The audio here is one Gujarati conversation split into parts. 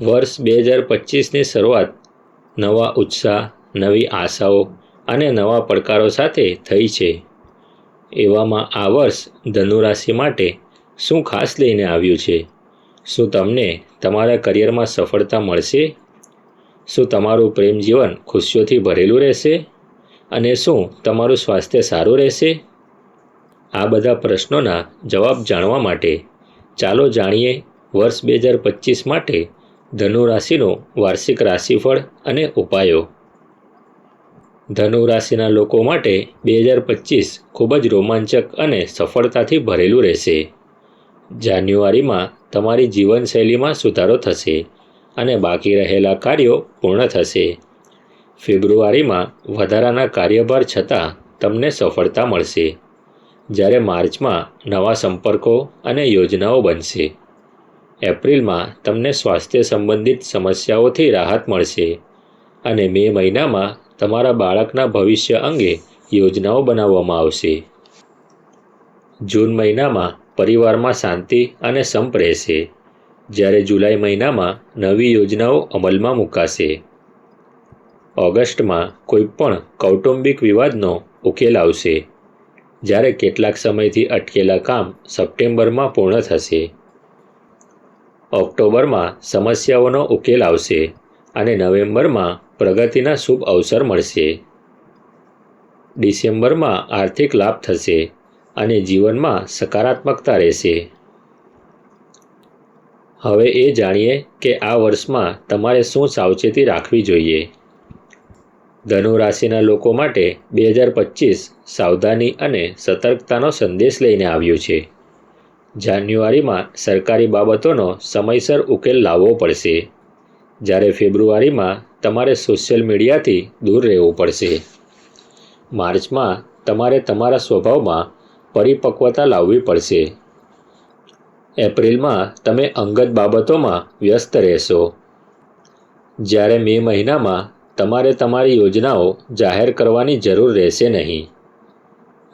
વર્ષ બે હજાર પચીસની શરૂઆત નવા ઉત્સાહ, નવી આશાઓ અને નવા પડકારો સાથે થઈ છે. એવામાં આ વર્ષ ધનુરાશિ માટે શું ખાસ લઈને આવ્યું છે? શું તમને તમારા કરિયરમાં સફળતા મળશે? શું તમારું પ્રેમ જીવન ખુશીઓથી ભરેલું રહેશે? અને શું તમારું સ્વાસ્થ્ય સારું રહેશે? આ બધા પ્રશ્નોના જવાબ જાણવા માટે ચાલો જાણીએ વર્ષ બે હજાર પચીસ માટે ધનુ રાશિનું વાર્ષિક રાશિફળ અને ઉપાયો. ધનુ રાશિના લોકો માટે બે હજાર પચીસ ખૂબ જ રોમાંચક અને સફળતાથી ભરેલું રહેશે. જાન્યુઆરીમાં તમારી જીવનશૈલીમાં સુધારો થશે અને બાકી રહેલા કાર્યો પૂર્ણ થશે. ફેબ્રુઆરીમાં વધારાના કાર્યભાર છતાં તમને સફળતા મળશે. જ્યારે માર્ચમાં નવા સંપર્કો અને યોજનાઓ બનશે. એપ્રિલમાં તમને સ્વાસ્થ્ય સંબંધિત સમસ્યાઓથી રાહત મળશે અને મે મહિનામાં તમારા બાળકના ભવિષ્ય અંગે યોજનાઓ બનાવવામાં આવશે. જૂન મહિનામાં પરિવારમાં શાંતિ અને સંપ રહેશે. જ્યારે જુલાઈ મહિનામાં નવી યોજનાઓ અમલમાં મુકાશે. ઓગસ્ટમાં કોઈપણ કૌટુંબિક વિવાદનો ઉકેલ આવશે. જ્યારે કેટલાક સમયથી અટકેલા કામ સપ્ટેમ્બરમાં પૂર્ણ થશે. ઓક્ટોબરમાં સમસ્યાઓનો ઉકેલ આવશે અને નવેમ્બરમાં પ્રગતિના શુભ અવસર મળશે. ડિસેમ્બરમાં આર્થિક લાભ થશે અને જીવનમાં સકારાત્મકતા રહેશે. હવે એ જાણીએ કે આ વર્ષમાં તમારે શું સાવચેતી રાખવી જોઈએ. ધનુ રાશિના લોકો માટે બે હજાર પચીસ સાવધાની અને સતર્કતાનો સંદેશ લઈને આવ્યું છે. જાન્યુઆરીમાં સરકારી બાબતોનો સમયસર ઉકેલ લાવવો પડશે. જ્યારે ફેબ્રુઆરીમાં તમારે સોશિયલ મીડિયાથી દૂર રહેવું પડશે. માર્ચમાં તમારે તમારા સ્વભાવમાં પરિપક્વતા લાવવી પડશે. એપ્રિલમાં તમે અંગત બાબતોમાં વ્યસ્ત રહેશો. જ્યારે મે મહિનામાં તમારે તમારી યોજનાઓ જાહેર કરવાની જરૂર રહેશે નહીં.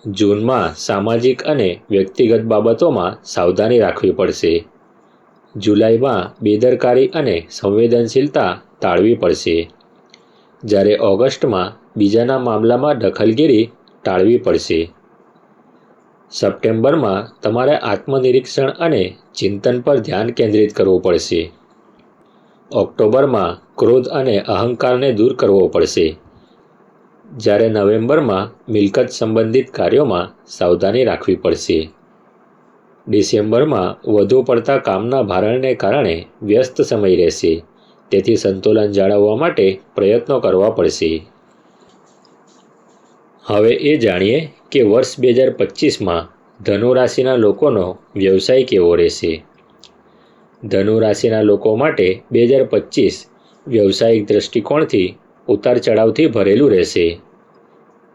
જૂનમાં સામાજિક અને વ્યક્તિગત બાબતોમાં સાવધાની રાખવી પડશે. જુલાઈમાં બેદરકારી અને સંવેદનશીલતા ટાળવી પડશે. જ્યારે ઓગસ્ટમાં બીજાના મામલામાં દખલગીરી ટાળવી પડશે. સપ્ટેમ્બરમાં તમારે આત્મનિરીક્ષણ અને ચિંતન પર ધ્યાન કેન્દ્રિત કરવું પડશે. ઓક્ટોબરમાં ક્રોધ અને અહંકારને દૂર કરવો પડશે. જ્યારે નવેમ્બરમાં મિલકત સંબંધિત કાર્યોમાં સાવધાની રાખવી પડશે. ડિસેમ્બરમાં વધુ પડતા કામના ભારણને કારણે વ્યસ્ત સમય રહેશે. તેથી સંતુલન જાળવવા માટે પ્રયત્નો કરવા પડશે. હવે એ જાણીએ કે વર્ષ બે હજાર પચીસમાં ધનુ રાશિના લોકોનો વ્યવસાય કેવો રહેશે. ધનુ રાશિના લોકો માટે બે હજાર પચીસ વ્યવસાયિક દૃષ્ટિકોણથી ઉતાર ચઢાવથી ભરેલું રહેશે.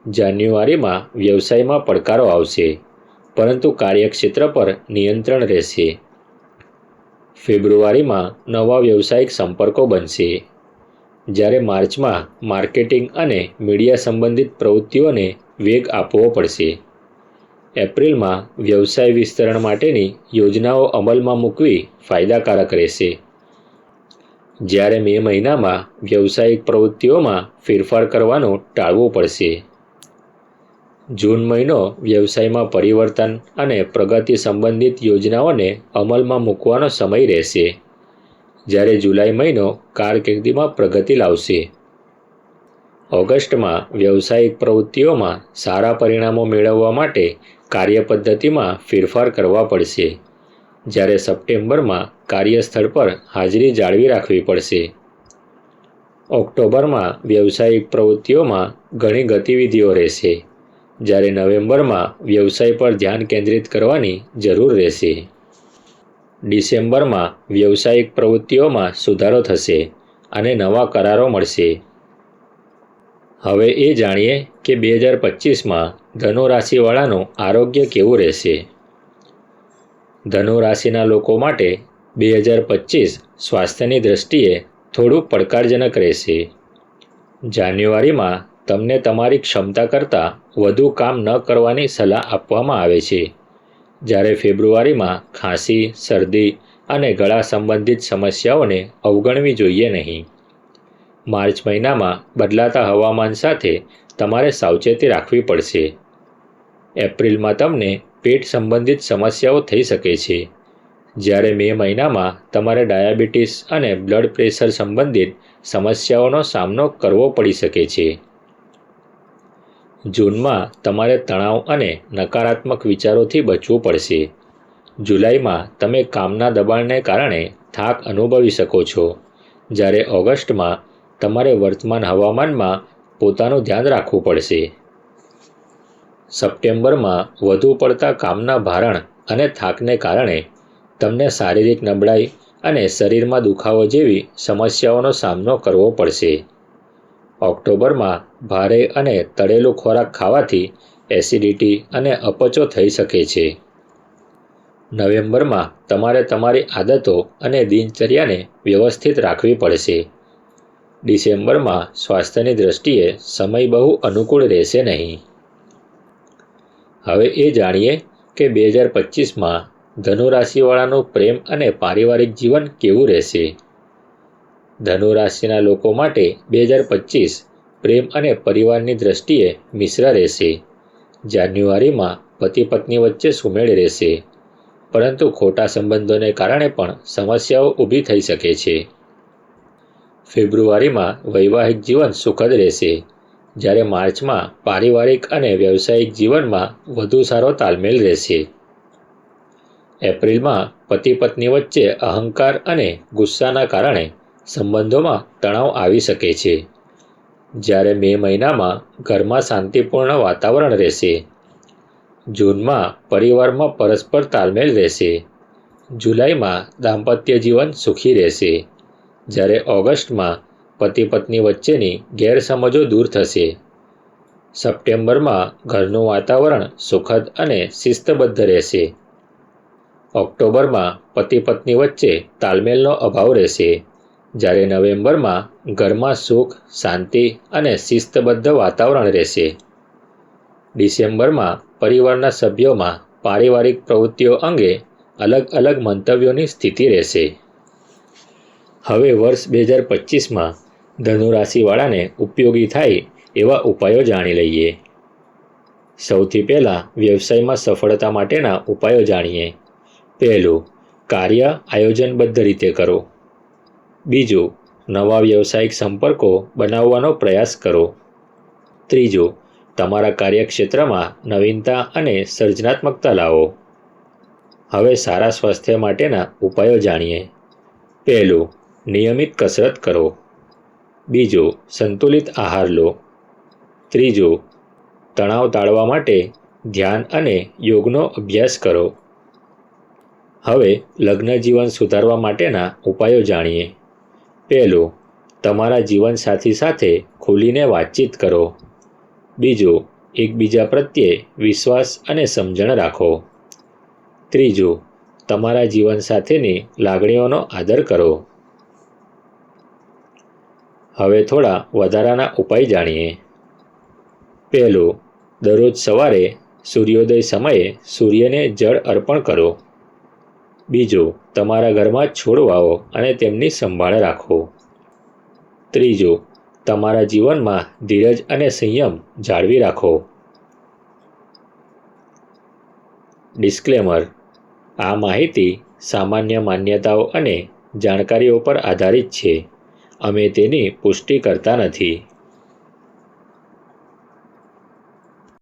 જાન્યુઆરીમાં વ્યવસાયમાં પડકારો આવશે, પરંતુ કાર્યક્ષેત્ર પર નિયંત્રણ રહેશે. ફેબ્રુઆરીમાં નવા વ્યવસાયિક સંપર્કો બનશે. જ્યારે માર્ચમાં માર્કેટિંગ અને મીડિયા સંબંધિત પ્રવૃત્તિઓને વેગ આપવો પડશે. એપ્રિલમાં વ્યવસાય વિસ્તરણ માટેની યોજનાઓ અમલમાં મૂકવી ફાયદાકારક રહેશે. જ્યારે મે મહિનામાં વ્યવસાયિક પ્રવૃત્તિઓમાં ફેરફાર કરવાનું ટાળવું પડશે. જૂન મહિનો વ્યવસાયમાં પરિવર્તન અને પ્રગતિ સંબંધિત યોજનાઓને અમલમાં મૂકવાનો સમય રહેશે. જ્યારે જુલાઈ મહિનો કારકિર્દીમાં પ્રગતિ લાવશે. ઓગસ્ટમાં વ્યવસાયિક પ્રવૃત્તિઓમાં સારા પરિણામો મેળવવા માટે કાર્યપદ્ધતિમાં ફેરફાર કરવા પડશે. જ્યારે સપ્ટેમ્બરમાં કાર્યસ્થળ પર હાજરી જાળવી રાખવી પડશે. ઓક્ટોબરમાં વ્યવસાયિક પ્રવૃત્તિઓમાં ઘણી ગતિવિધિઓ રહેશે. જ્યારે નવેમ્બરમાં વ્યવસાય પર ધ્યાન કેન્દ્રિત કરવાની જરૂર રહેશે. ડિસેમ્બરમાં વ્યવસાયિક પ્રવૃત્તિઓમાં સુધારો થશે અને નવા કરારો મળશે. હવે એ જાણીએ કે બે હજાર પચીસમાં ધનુરાશિવાળાનું આરોગ્ય કેવું રહેશે. ધનુરાશિના લોકો માટે બે હજાર પચીસ સ્વાસ્થ્યની દૃષ્ટિએ થોડું પડકારજનક રહેશે. જાન્યુઆરીમાં તમને તમારી ક્ષમતા કરતાં વધુ કામ ન કરવાની સલાહ આપવામાં આવે છે. જ્યારે ફેબ્રુઆરીમાં ખાંસી, શરદી અને ગળા સંબંધિત સમસ્યાઓને અવગણવી જોઈએ નહીં. માર્ચ મહિનામાં બદલાતા હવામાન સાથે તમારે સાવચેતી રાખવી પડશે. એપ્રિલમાં તમને પેટ સંબંધિત સમસ્યાઓ થઈ શકે છે. જ્યારે મે મહિનામાં તમારે ડાયાબિટીસ અને બ્લડ પ્રેશર સંબંધિત સમસ્યાઓનો સામનો કરવો પડી શકે છે. જૂનમાં તમારે તણાવ અને નકારાત્મક વિચારોથી બચવું પડશે. જુલાઈમાં તમે કામના દબાણને કારણે થાક અનુભવી શકો છો. જ્યારે ઓગસ્ટમાં તમારે વર્તમાન હવામાનમાં પોતાનું ધ્યાન રાખવું પડશે. સપ્ટેમ્બરમાં વધુ પડતા કામના ભારણ અને થાકને કારણે તમને શારીરિક નબળાઈ અને શરીરમાં દુખાવો જેવી સમસ્યાઓનો સામનો કરવો પડશે. ઓક્ટોબરમાં ભારે અને તળેલું ખોરાક ખાવાથી એસિડિટી અને અપચો થઈ શકે છે. નવેમ્બરમાં તમારે તમારી આદતો અને દિનચર્યાને વ્યવસ્થિત રાખવી પડશે. ડિસેમ્બરમાં સ્વાસ્થ્યની દૃષ્ટિએ સમય બહુ અનુકૂળ રહેશે નહીં. હવે એ જાણીએ કે બે હજાર પચીસમાં ધનુ રાશિવાળાનું પ્રેમ અને પારિવારિક જીવન કેવું રહેશે? ધનુ રાશિના લોકો માટે બે હજાર પચીસ પ્રેમ અને પરિવારની દ્રષ્ટિએ મિશ્ર રહેશે. જાન્યુઆરીમાં પતિ પત્ની વચ્ચે સુમેળ રહેશે. પરંતુ ખોટા સંબંધોને કારણે પણ સમસ્યાઓ ઊભી થઈ શકે છે. ફેબ્રુઆરીમાં વૈવાહિક જીવન સુખદ રહેશે. જ્યારે માર્ચમાં પારિવારિક અને વ્યવસાયિક જીવનમાં વધુ સારો તાલમેલ રહેશે. એપ્રિલમાં પતિ પત્ની વચ્ચે અહંકાર અને ગુસ્સાના કારણે સંબંધોમાં તણાવ આવી શકે છે. જ્યારે મે મહિનામાં ઘરમાં શાંતિપૂર્ણ વાતાવરણ રહેશે, જૂનમાં પરિવારમાં પરસ્પર તાલમેલ રહેશે, જુલાઈમાં દાંપત્ય જીવન સુખી રહેશે, જ્યારે ઓગસ્ટમાં પતિ પત્ની વચ્ચેની ગેરસમજો દૂર થશે. સપ્ટેમ્બરમાં ઘરનું વાતાવરણ સુખદ અને શિસ્તબદ્ધ રહેશે. ઓક્ટોબરમાં પતિ પત્ની વચ્ચે તાલમેલનો અભાવ રહેશે. જ્યારે નવેમ્બરમાં ઘરમાં સુખ, શાંતિ અને શિસ્તબદ્ધ વાતાવરણ રહેશે. ડિસેમ્બરમાં પરિવારના સભ્યોમાં પારિવારિક પ્રવૃત્તિઓ અંગે અલગ અલગ મંતવ્યોની સ્થિતિ રહેશે. હવે વર્ષ બે હજાર પચીસમાં ધનુરાશિવાળાને ઉપયોગી થાય એવા ઉપાયો જાણી લઈએ. સૌથી પહેલાં વ્યવસાયમાં સફળતા માટેના ઉપાયો જાણીએ. પહેલું, કાર્ય આયોજનબદ્ધ રીતે કરો. બીજું, નવા વ્યવસાયિક સંપર્કો બનાવવાનો પ્રયાસ કરો. ત્રીજું, તમારા કાર્યક્ષેત્રમાં નવીનતા અને સર્જનાત્મકતા લાવો. હવે સારા સ્વાસ્થ્ય માટેના ઉપાયો જાણીએ. પહેલું, નિયમિત કસરત કરો. બીજું, સંતુલિત આહાર લો. ત્રીજું, તણાવ ટાળવા માટે ધ્યાન અને યોગનો અભ્યાસ કરો. હવે લગ્ન જીવન સુધારવા માટેના ઉપાયો જાણીએ. પહેલું, તમારા જીવનસાથી સાથે ખુલીને વાતચીત કરો. બીજું, એકબીજા પ્રત્યે વિશ્વાસ અને સમજણ રાખો. ત્રીજું, તમારા જીવનસાથીની લાગણીઓનો આદર કરો. હવે થોડા વધારાના ઉપાય જાણીએ. પહેલું, દરરોજ સવારે સૂર્યોદય સમયે સૂર્યને જળ અર્પણ કરો. બીજું, તમારા ઘરમાં છોડવાઓ અને તેમની સંભાળ રાખો. ત્રીજું, તમારા જીવનમાં ધીરજ અને સંયમ જાળવી રાખો. ડિસ્ક્લેમર, આ માહિતી સામાન્ય માન્યતાઓ અને જાણકારીઓ પર આધારિત છે. અમે તેની પુષ્ટિ કરતા નથી.